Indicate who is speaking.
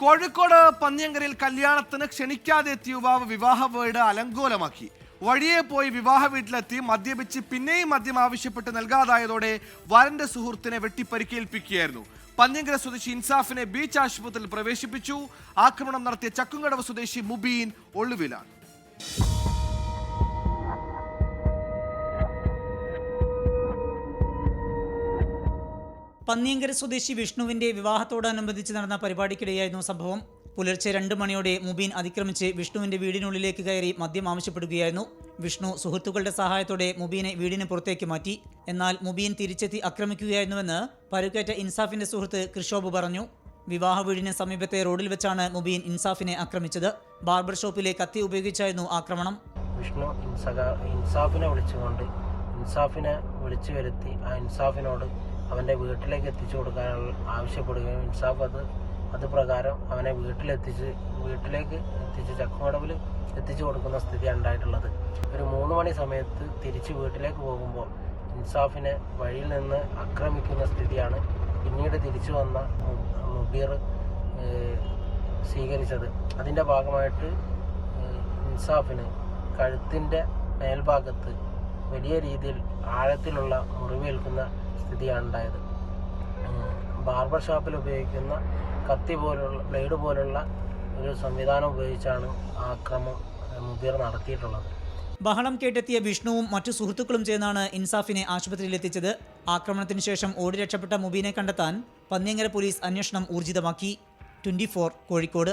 Speaker 1: കോഴിക്കോട് പന്നിയങ്കരയിൽ കല്യാണത്തിന് ക്ഷണിക്കാതെ എത്തിയ യുവാവ് വിവാഹ വീട് അലങ്കോലമാക്കി. വഴിയെ പോയി വിവാഹ വീട്ടിലെത്തി മദ്യപിച്ച് പിന്നെയും മദ്യം ആവശ്യപ്പെട്ട് നൽകാതായതോടെ വരന്റെ സുഹൃത്തിനെ വെട്ടിപ്പരിക്കേൽപ്പിക്കുകയായിരുന്നു. പന്ന്യങ്കര സ്വദേശി ഇൻസാഫിനെ ബീച്ച് ആശുപത്രിയിൽ പ്രവേശിപ്പിച്ചു. ആക്രമണം നടത്തിയ ചക്കുംകടവ് സ്വദേശി മുബീൻ ഒളിവിലാണ്.
Speaker 2: പന്നിയങ്കര സ്വദേശി വിഷ്ണുവിന്റെ വിവാഹത്തോടനുബന്ധിച്ച് നടന്ന പരിപാടിക്കിടെയായിരുന്നു സംഭവം. പുലർച്ചെ രണ്ട് മണിയോടെ മുബീൻ അതിക്രമിച്ച് വിഷ്ണുവിന്റെ വീടിനുള്ളിലേക്ക് കയറി മദ്യം ആവശ്യപ്പെടുകയായിരുന്നു. വിഷ്ണു സുഹൃത്തുക്കളുടെ സഹായത്തോടെ മുബീനെ വീടിന് പുറത്തേക്ക് മാറ്റി. എന്നാൽ മുബീൻ തിരിച്ചെത്തി ആക്രമിക്കുകയായിരുന്നുവെന്ന് പരുക്കേറ്റ ഇൻസാഫിന്റെ സുഹൃത്ത് കൃഷോബ് പറഞ്ഞു. വിവാഹ വീടിന് സമീപത്തെ റോഡിൽ വെച്ചാണ് മുബീൻ ഇൻസാഫിനെ ആക്രമിച്ചത്. ബാർബർ ഷോപ്പിലെ കത്തി ഉപയോഗിച്ചായിരുന്നു ആക്രമണം.
Speaker 3: വിഷ്ണു ഇൻസാഫിനെ വിളിച്ചുകൊണ്ട് ഇൻസാഫിനെ വിളിച്ചു വരുത്തി ആ ഇൻസാഫിനോട് അവന്റെ വീട്ടിലേക്ക് എത്തിച്ചു കൊടുക്കാനുള്ള ആവശ്യപ്പെടുകയും ഇൻസാഫ് അത് അത് പ്രകാരം അവനെ വീട്ടിലെത്തിച്ച് വീട്ടിലേക്ക് എത്തിച്ച് ചക്കുമടവിൽ എത്തിച്ചു കൊടുക്കുന്ന സ്ഥിതിയാണ് ഉണ്ടായിട്ടുള്ളത്. ഒരു മൂന്ന് മണി സമയത്ത് തിരിച്ച് വീട്ടിലേക്ക് പോകുമ്പോൾ ഇൻസാഫിനെ വഴിയിൽ നിന്ന് ആക്രമിക്കുന്ന സ്ഥിതിയാണ് പിന്നീട് തിരിച്ചു വന്ന മുബീർ സ്വീകരിച്ചത്. അതിന്റെ ഭാഗമായിട്ട് ഇൻസാഫിന് കഴുത്തിന്റെ മേൽഭാഗത്ത് വലിയ രീതിയിൽ ആഴത്തിലുള്ള മുറിവേൽക്കുന്ന സ്ഥിതിയാണ് ഉണ്ടായത് ബാർബർ ഷോപ്പിൽ ഉപയോഗിക്കുന്ന കത്തി പോലുള്ള ബ്ലേഡ് പോലുള്ള ഒരു സംവിധാനം ഉപയോഗിച്ചാണ് ആക്രമം മുബീർ നടത്തിയിട്ടുള്ളത്.
Speaker 2: ബഹളം കേട്ടെത്തിയ വിഷ്ണുവും മറ്റു സുഹൃത്തുക്കളും ചേർന്നാണ് ഇൻസാഫിനെ ആശുപത്രിയിൽ എത്തിച്ചത്. ആക്രമണത്തിന് ശേഷം ഓടി രക്ഷപ്പെട്ട മുബീനെ കണ്ടെത്താൻ പന്നിയങ്കര പോലീസ് അന്വേഷണം ഊർജിതമാക്കി. ട്വന്റി കോഴിക്കോട്.